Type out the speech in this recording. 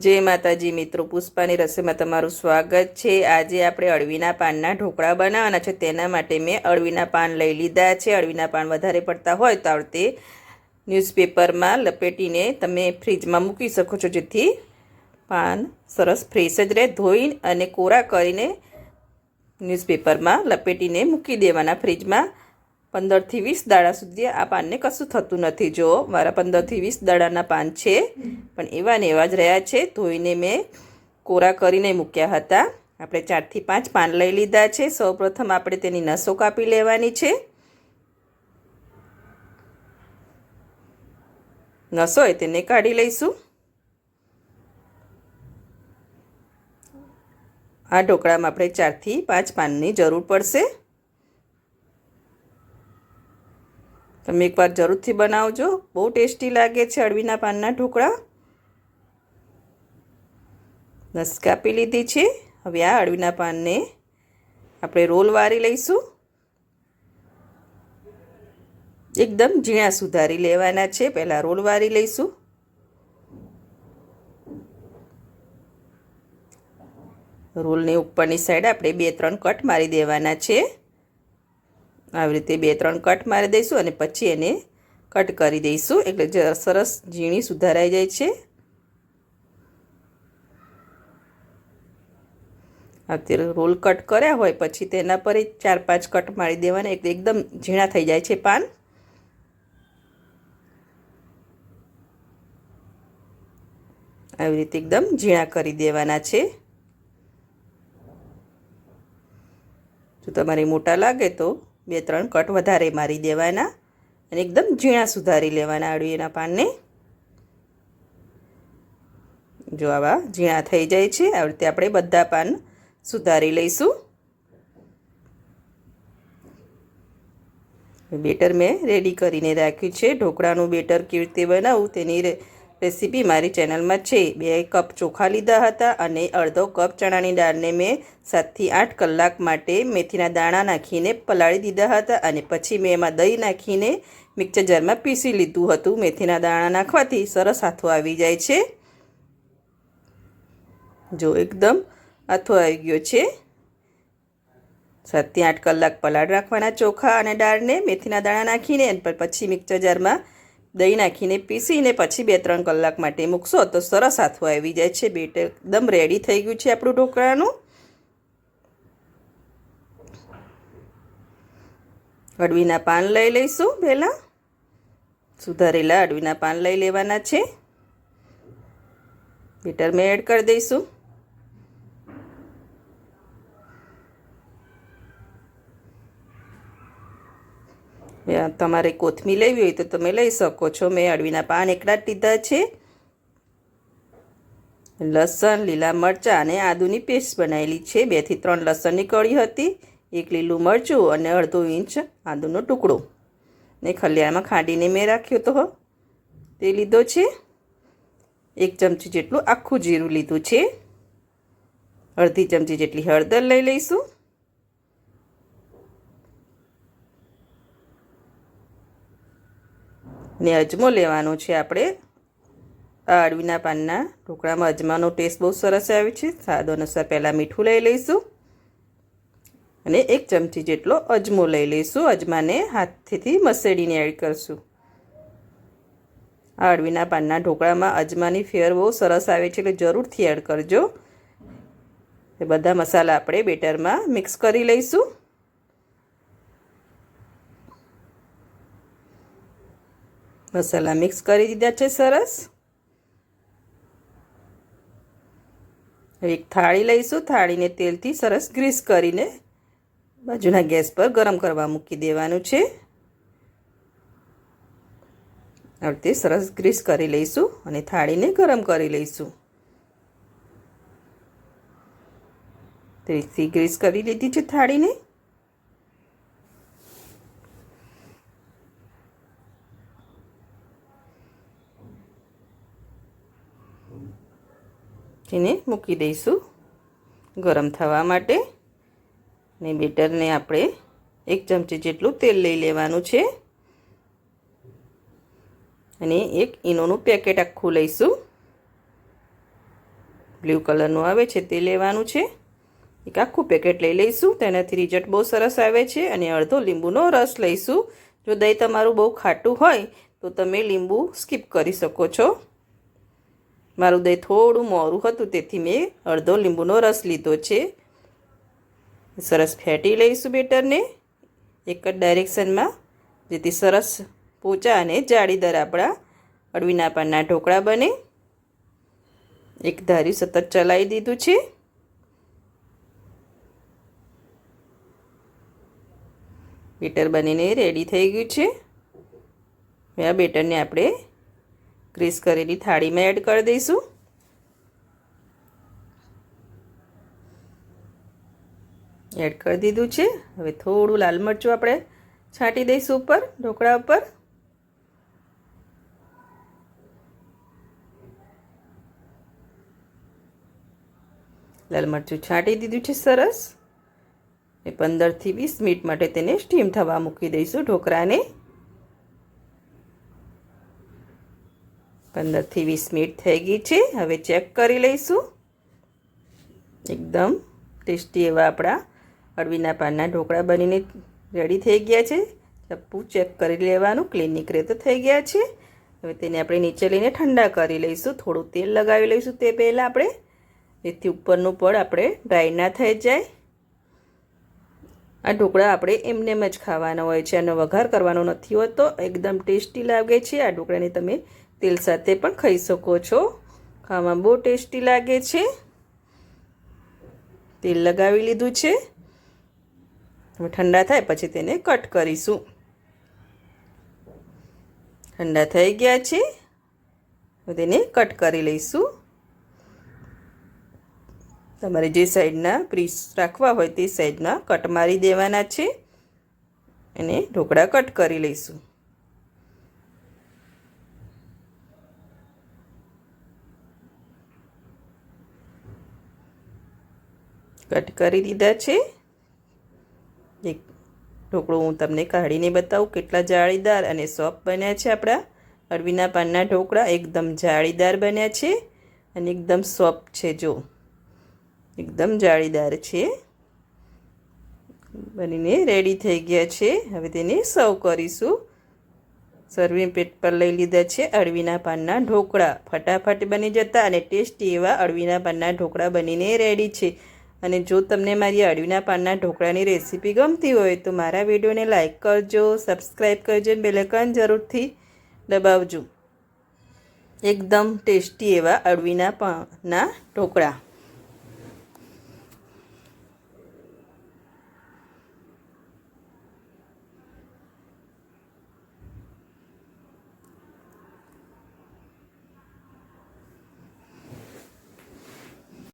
જય માતાજી મિત્રો, પુષ્પાની રસોઈમાં તમારું સ્વાગત છે. આજે આપણે અળવીના પાનના ઢોકળા બનાવવાના છે. તેના માટે મેં અળવીના પાન લઈ લીધા છે. અળવીના પાન વધારે પડતા હોય તો આવડતે ન્યૂઝપેપરમાં લપેટીને તમે ફ્રીજમાં મૂકી શકો છો. જેથી પાન સરસ ફ્રેશ જ રહે. ધોઈ અને કોરા કરીને ન્યૂઝપેપરમાં લપેટીને મૂકી દેવાના ફ્રીજમાં. પંદરથી વીસ દાડા સુધી આ પાનને કશું થતું નથી. જો, મારા પંદરથી વીસ દાડાના પાન છે, પણ એવા ને એવા જ રહ્યા છે. ધોઈને મેં કોરા કરીને મૂક્યા હતા. આપણે ચારથી પાંચ પાન લઈ લીધા છે. સૌપ્રથમ આપણે તેની નસો કાપી લેવાની છે. નસો હોય તેને કાઢી લઈશું. આ ઢોકળામાં આપણે ચારથી પાંચ પાનની જરૂર પડશે. તમે એકવાર જરૂરથી બનાવજો. બહુ ટેસ્ટી લાગે છે અળવીના પાનના ઢોકળા. નસ કાપી લીધી છે. હવે આ અળવીના પાનને આપણે રોલ વારી લઈશું. એકદમ ઝીણા સુધારી લેવાના છે. પહેલાં રોલ વારી લઈશું. રોલની ઉપરની સાઈડ આપણે બે ત્રણ કટ મારી દેવાના છે. આવી રીતે બે, ત્રણ કટ મારી દઈશું અને પછી એને કટ કરી દઈશું. એટલે સરસ ઝીણી સુધારાઈ જાય છે. અત્યારે રોલ કટ કર્યા હોય પછી તેના પર ચાર, પાંચ કટ મારી દેવાના. એટલે એકદમ ઝીણા થઈ જાય છે પાન. આવી રીતે એકદમ ઝીણા કરી દેવાના છે. જો તમારે મોટા લાગે તો બે, ત્રણ કટ વધારે મારી દેવાના અને એકદમ ઝીણા સુધારી લેવાના અળવીના પાનને. જો આવા ઝીણા થઈ જાય છે આવી રીતે આપણે બધા પાન સુધારી લઈશું. બેટર મેં રેડી કરીને રાખ્યું છે. ઢોકળાનું બેટર કેવી રીતે બનાવવું તેની રેસીપી મારી ચેનલમાં છે. બે કપ ચોખા લીધા હતા અને અડધો કપ ચણાની દાળને મેં સાતથી આઠ કલાક માટે મેથીના દાણા નાખીને પલાળી દીધા હતા અને પછી મેં એમાં દહીં નાખીને મિક્સર જારમાં પીસી લીધું હતું. મેથીના દાણા નાખવાથી સરસ હાથો આવી જાય છે. જો એકદમ હાથો આવી ગયો છે. સાતથી આઠ કલાક પલાળ રાખવાના ચોખા અને દાળને મેથીના દાણા નાખીને પછી મિક્સર જારમાં દહીં નાખીને પીસીને પછી બે ત્રણ કલાક માટે મૂકશો તો સરસ હાથું આવી જાય છે. બેટ એકદમ રેડી થઈ ગયું છે આપણું ઢોકળાનું. અડવીના પાન લઈ લઈશું પહેલાં. સુધારેલા અડવીના પાન લઈ લેવાના છે. બેટર મેં એડ કરી દઈશું. તમારે કોથમી લેવી હોય તો તમે લઈ શકો છો. મેં અળવીના પાન એકલા જ લીધા છે. લસણ, લીલા મરચાં અને આદુની પેસ્ટ બનાવેલી છે. બેથી ત્રણ લસણની કળી હતી. એક લીલું મરચું અને અડધો ઇંચ આદુનો ટુકડો. ને ખલિયામાં ખાંડીને મેં રાખ્યો તો તે લીધો છે. એક ચમચી જેટલું આખું જીરું લીધું છે. અડધી ચમચી જેટલી હળદર લઈ લઈશું. ને અજમો લેવાનો છે આપણે. આ અળવીના પાનના ઢોકળામાં અજમાનો ટેસ્ટ બહુ સરસ આવે છે. સ્વાદ અનુસાર પહેલાં મીઠું લઈ લઈશું. અને એક ચમચી જેટલો અજમો લઈ લઈશું. અજમાને હાથથી મસેડીને એડ કરશું. આ અળવીના પાનના ઢોકળામાં અજમાની ફેર બહુ સરસ આવે છે એટલે જરૂરથી એડ કરજો. એ બધા મસાલા આપણે બેટરમાં મિક્સ કરી લઈશું. મસાલા મિક્સ કરી દીધા છે સરસ. એક થાળી લઈશું. થાળીને તેલથી સરસ ગ્રીસ કરીને બાજુના ગેસ પર ગરમ કરવા મૂકી દેવાનું છે. આ રીતે સરસ ગ્રીસ કરી લઈશું અને થાળીને ગરમ કરી લઈશું. તેલથી ગ્રીસ કરી લીધી છે થાળીને. એને મૂકી દઈશું ગરમ થવા માટે ને બેટરને આપણે એક ચમચી જેટલું તેલ લઈ લેવાનું છે. અને એક ઈનોનું પેકેટ આખું લઈશું. બ્લુ કલરનું આવે છે તે લેવાનું છે. એક આખું પેકેટ લઈ લઈશું. તેનાથી રિઝલ્ટ બહુ સરસ આવે છે અને અડધો લીંબુનો રસ લઈશું. જો દહીં તમારું બહુ ખાટું હોય તો તમે લીંબુ સ્કીપ કરી શકો છો. મારું દહીં થોડું મોરું હતું, તેથી મેં અડધો લીંબુનો રસ લીધો છે. સરસ ફેટી લઈશું બેટરને. એક જ ડાયરેક્શનમાં, જેથી સરસ પોચા અને જાળીદાર આપણા અડવીના પાનના ઢોકળા બને. એક ધારી સતત ચલાવી દીધું છે. બેટર બનીને રેડી થઈ ગયું છે. હવે આ બેટરને આપણે ગ્રીસ કરેલી થાળીમાં એડ કરી દઈશું. એડ કરી દીધું છે. હવે થોડું લાલ મરચું આપણે છાંટી દઈશું ઉપર, ઢોકળા ઉપર. લાલ મરચું છાંટી દીધું છે સરસ. એ પંદરથી વીસ મિનિટ માટે તેને સ્ટીમ થવા મૂકી દઈશું ઢોકળાને. પંદરથી વીસ મિનિટ થઈ ગઈ છે. હવે ચેક કરી લઈશું. એકદમ ટેસ્ટી એવા આપણા અળવીના પાનના ઢોકળા બનીને રેડી થઈ ગયા છે. ચપ્પુ ચેક કરી લેવાનું. ક્લીન નીકળે તો થઈ ગયા છે. હવે તેને આપણે નીચે લઈને ઠંડા કરી લઈશું. થોડું તેલ લગાવી લઈશું તે પહેલાં આપણે. જેથી ઉપરનું પડ આપણે ડ્રાય ના થઈ જાય. આ ઢોકળા આપણે એમનેમ જ ખાવાના હોય છે. આનો વઘાર કરવાનો નથી હોતો. એકદમ ટેસ્ટી લાગે છે. આ ઢોકળાને તમે તેલ સાથે પણ ખાઈ શકો છો. ખાવામાં બહુ ટેસ્ટી લાગે છે. તેલ લગાવી લીધું છે. ઠંડા થાય પછી તેને કટ કરીશું. ઠંડા થઈ ગયા છે. તેને કટ કરી લઈશું. તમારે જે સાઈડના પીસ રાખવા હોય તે સાઈડના કટ મારી દેવાના છે. અને ઢોકળા કટ કરી લઈશું. કટ કરી દીધા છે. એક ઢોકળું હું તમને કાઢીને બતાવું કેટલા જાળીદાર અને સોફ્ટ બન્યા છે આપણા. અળવીના પાનના ઢોકળા એકદમ જાળીદાર બન્યા છે અને એકદમ સોફ્ટ છે જો. એકદમ જાળીદાર છે. બનીને રેડી થઈ ગયા છે. હવે તેને સર્વ કરીશું. સર્વિંગ પ્લેટ પર લઈ લીધા છે અળવીના પાનના ઢોકળા. ફટાફટ બની જતા અને ટેસ્ટી એવા અળવીના પાનના ઢોકળા બનીને રેડી છે. અને જો તમને મારી અળવીના પાનના ઢોકળાની રેસીપી ગમતી હોય તો મારા વિડીયોને લાઇક કરજો સબસ્ક્રાઈબ કરજો અને બેલેકન જરૂરથી દબાવજો. એકદમ ટેસ્ટી એવા અળવીના પાનના ઢોકળા.